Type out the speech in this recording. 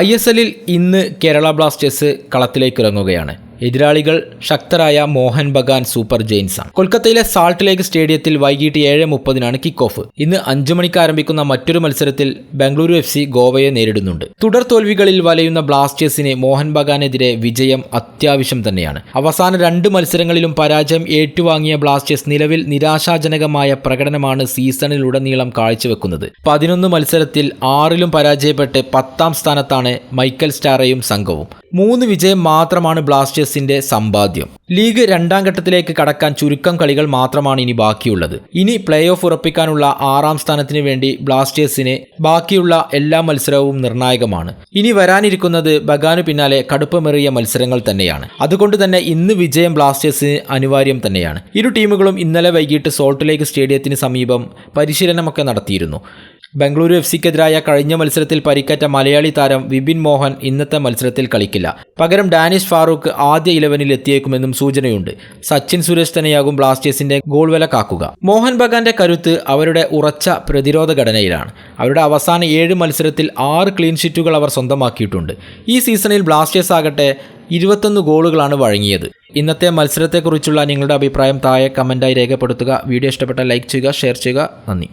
I S എല്ലിൽ ഇന്ന് Kerala Blasters കളത്തിലേക്ക് ഇറങ്ങുകയാണ്. എതിരാളികൾ ശക്തരായ മോഹൻ ബഗാൻ സൂപ്പർ ജെയിൻസ് ആണ്. കൊൽക്കത്തയിലെ സാൾട്ട് ലേക്ക് സ്റ്റേഡിയത്തിൽ വൈകിട്ട് ഏഴ് മുപ്പതിനാണ് കിക്ക് ഓഫ് ഇന്ന് അഞ്ചു മണിക്ക് ആരംഭിക്കുന്ന മറ്റൊരു മത്സരത്തിൽ ബംഗളൂരു എഫ് സി ഗോവയെ നേരിടുന്നുണ്ട്. തുടർ തോൽവികളിൽ വലയുന്ന ബ്ലാസ്റ്റേഴ്സിന് മോഹൻ ബഗാനെതിരെ വിജയം അത്യാവശ്യം തന്നെയാണ്. അവസാന രണ്ട് മത്സരങ്ങളിലും പരാജയം ഏറ്റുവാങ്ങിയ ബ്ലാസ്റ്റേഴ്സ് നിലവിൽ നിരാശാജനകമായ പ്രകടനമാണ് സീസണിലുടനീളം കാഴ്ചവെക്കുന്നത്. പതിനൊന്ന് മത്സരത്തിൽ ആറിലും പരാജയപ്പെട്ട് പത്താം സ്ഥാനത്താണ് മൈക്കൽ സ്റ്റാറയും സംഘവും. മൂന്ന് വിജയം മാത്രമാണ് ബ്ലാസ്റ്റേഴ്സിന്റെ സമ്പാദ്യം. ലീഗ് രണ്ടാം ഘട്ടത്തിലേക്ക് കടക്കാൻ ചുരുക്കം കളികൾ മാത്രമാണ് ഇനി ബാക്കിയുള്ളത്. ഇനി പ്ലേ ഓഫ് ഉറപ്പിക്കാനുള്ള ആറാം സ്ഥാനത്തിന് വേണ്ടി ബ്ലാസ്റ്റേഴ്സിന് ബാക്കിയുള്ള എല്ലാ മത്സരവും നിർണായകമാണ്. ഇനി വരാനിരിക്കുന്നത് ബഗാനു പിന്നാലെ കടുപ്പമേറിയ മത്സരങ്ങൾ തന്നെയാണ്. അതുകൊണ്ട് തന്നെ ഇന്ന് വിജയം ബ്ലാസ്റ്റേഴ്സിന് അനിവാര്യം തന്നെയാണ്. ഇരു ടീമുകളും ഇന്നലെ വൈകിട്ട് സോൾട്ട് ലേക്ക് സ്റ്റേഡിയത്തിന് സമീപം പരിശീലനമൊക്കെ നടത്തിയിരുന്നു. ബംഗളൂരു എഫ് സിക്കെതിരായ കഴിഞ്ഞ മത്സരത്തിൽ പരിക്കേറ്റ മലയാളി താരം വിപിൻ മോഹൻ ഇന്നത്തെ മത്സരത്തിൽ കളിക്കില്ല. പകരം ഡാനിഷ് ഫാറൂഖ് ആദ്യ ഇലവനിൽ എത്തിയേക്കുമെന്നും സൂചനയുണ്ട്. സച്ചിൻ സുരേഷ് തന്നെയാകും ബ്ലാസ്റ്റേഴ്സിന്റെ ഗോൾ വില കാക്കുക മോഹൻ ബഗാന്റെ കരുത്ത് അവരുടെ ഉറച്ച പ്രതിരോധ ഘടനയിലാണ്. അവരുടെ അവസാന ഏഴ് മത്സരത്തിൽ ആറ് ക്ലീൻ ഷീറ്റുകൾ അവർ സ്വന്തമാക്കിയിട്ടുണ്ട്. ഈ സീസണിൽ ബ്ലാസ്റ്റേഴ്സ് ആകട്ടെ ഇരുപത്തൊന്ന് ഗോളുകളാണ് വഴങ്ങിയത്. ഇന്നത്തെ മത്സരത്തെക്കുറിച്ചുള്ള നിങ്ങളുടെ അഭിപ്രായം താഴെ കമന്റായി രേഖപ്പെടുത്തുക. വീഡിയോ ഇഷ്ടപ്പെട്ട ലൈക്ക് ചെയ്യുക ഷെയർ ചെയ്യുക. നന്ദി.